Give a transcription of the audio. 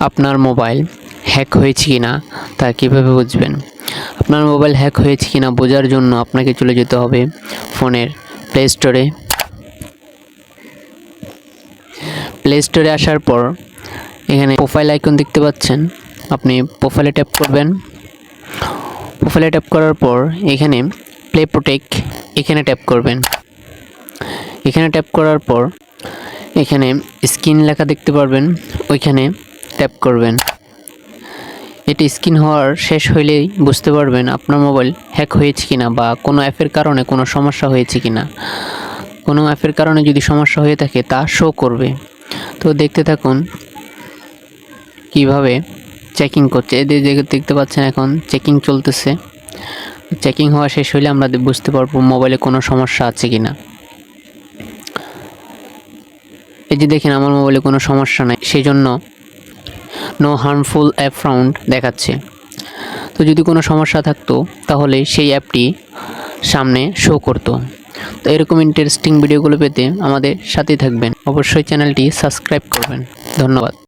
আপনার mobile hack হয়েছে কি না তা কীভাবে বুঝবেন? আপনার মোবাইল হ্যাক হয়েছে কি না বোঝার জন্য আপনাকে চলে যেতে হবে ফোনের প্লে স্টোরে প্লে স্টোরে আসার পর এখানে প্রোফাইল আইকন দেখতে পাচ্ছেন। আপনি প্রোফাইলে ট্যাপ করবেন। প্রোফাইলে ট্যাপ করার পর এখানে প্লে প্রোটেক এখানে ট্যাপ করবেন। এখানে ট্যাপ করার পর এখানে স্ক্রিন লেখা দেখতে পারবেন। ওইখানে ট্যাপ করবেন। এটি স্ক্রিন হওয়ার শেষ হইলেই বুঝতে পারবেন আপনার মোবাইল হ্যাক হয়েছে কিনা বা কোনো অ্যাপের কারণে কোনো সমস্যা হয়েছে কিনা। কোনো অ্যাপের কারণে যদি সমস্যা হয়ে থাকে তা শো করবে। তো দেখতে থাকুন কীভাবে চেকিং করছে। এদের দেখতে পাচ্ছেন এখন চেকিং চলতেছে। চেকিং হওয়া শেষ হলে আমরা বুঝতে পারব মোবাইলে কোনো সমস্যা আছে কিনা। এই যে দেখেন আমার মোবাইলে কোনো সমস্যা নাই। সেই জন্য নো হার্মফুল অ্যাপ ফাউন্ড দেখাচ্ছে। তো যদি কোনো সমস্যা থাকতো, তাহলে সেই অ্যাপটি সামনে শো করতো। তো এরকম ইন্টারেস্টিং ভিডিওগুলো পেতে আমাদের সাথেই থাকবেন। অবশ্যই চ্যানেলটি সাবস্ক্রাইব করবেন। ধন্যবাদ।